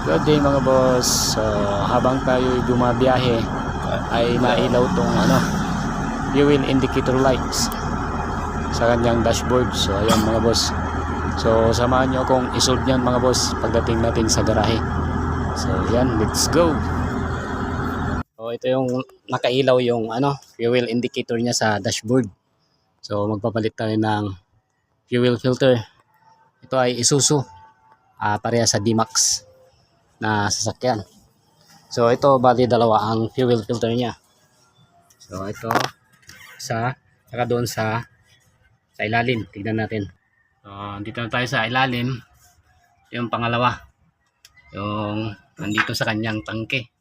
Good day mga boss. So, habang tayo bumabiyahe ay nailaw tong ano, fuel indicator lights sa kanyang dashboard. So ayan mga boss. So samahan nyo akong isolve yan mga boss pagdating natin sa garahe. So yan, let's go. So ito yung nakailaw yung ano, fuel indicator niya sa dashboard. So magpapalit tayo ng fuel filter. Ito ay Isuzu. Ah, pareha sa D-Max na sasakyan. So ito bali dalawa ang fuel filter niya. So ito sa saka doon sa sa ilalim. Tignan natin. So dito na tayo sa ilalim. Yung pangalawa. Yung nandito sa kanyang tangke.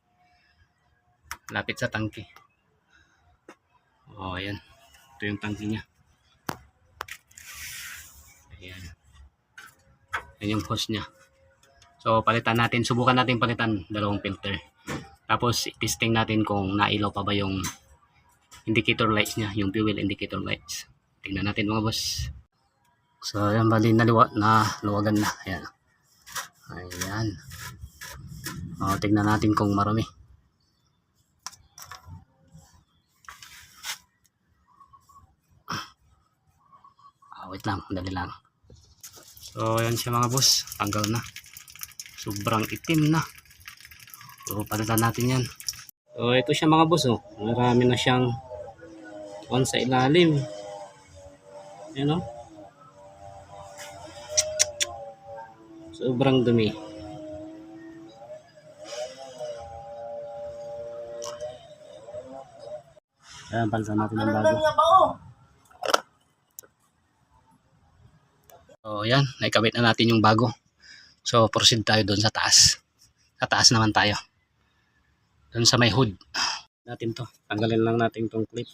Lapit sa tangke. Oh, ayan. Ito yung tangke niya. Ayan. Ayan yung hose niya. So, palitan natin. Subukan natin palitan dalawang filter. Tapos, testing natin kung nailaw pa ba yung indicator lights niya. Yung fuel indicator lights. Tingnan natin mga boss. So, ayan. Bali, naliwa, na luwagan na. Ayan. Ayan. O, tingnan natin kung marami. Ah, wait lang. Dali lang. So, ayan siya mga boss. Tanggal na. Sobrang itim na. So, palitan natin yan. So, ito siya mga boss. Oh. Marami na siyang on sa ilalim. Ayan oh. Sobrang dumi. Ayan, palitan natin ng bago. So, yan. Naikabit na natin yung bago. So, proceed tayo doon sa taas. Sa taas naman tayo. Doon sa may hood. Natin to. Tanggalin lang natin tong clip.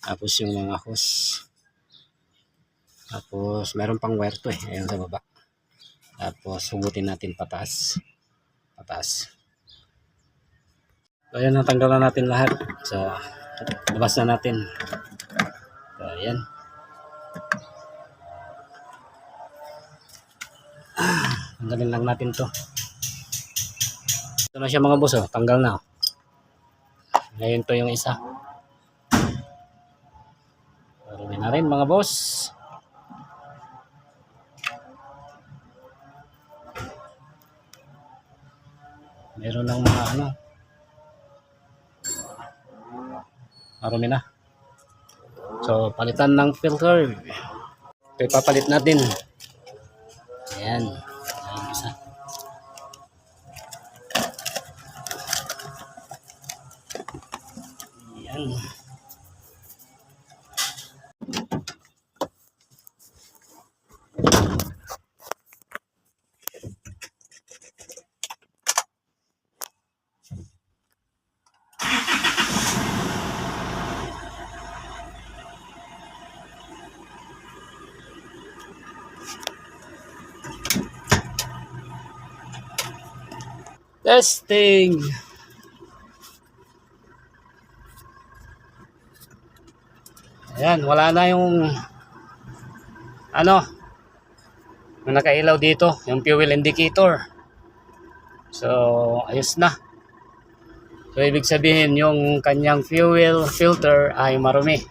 Tapos yung mga hose. Tapos, meron pang wire to eh. Ayan sa baba. Tapos, hugutin natin pataas. Pataas. So, ayan. Natanggal na natin lahat. So, labas na natin. So, ayan. Tanggalin lang natin to. Ito na siya mga boss, oh. tanggal na. oh. Ngayon to yung isa. Marami na rin mga boss. Meron ng mga ano. Marami na. So, palitan ng filter. Ito ipapalit natin. Ayan. Ayan. Testing. Ayan, wala na yung ano yung nakailaw dito, yung fuel indicator. So, ayos na. So, ibig sabihin yung kanyang fuel filter ay marumi.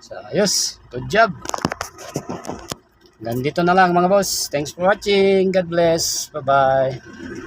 So, ayos. Good job. Ganito na lang mga boss. Thanks for watching. God bless. Bye-bye.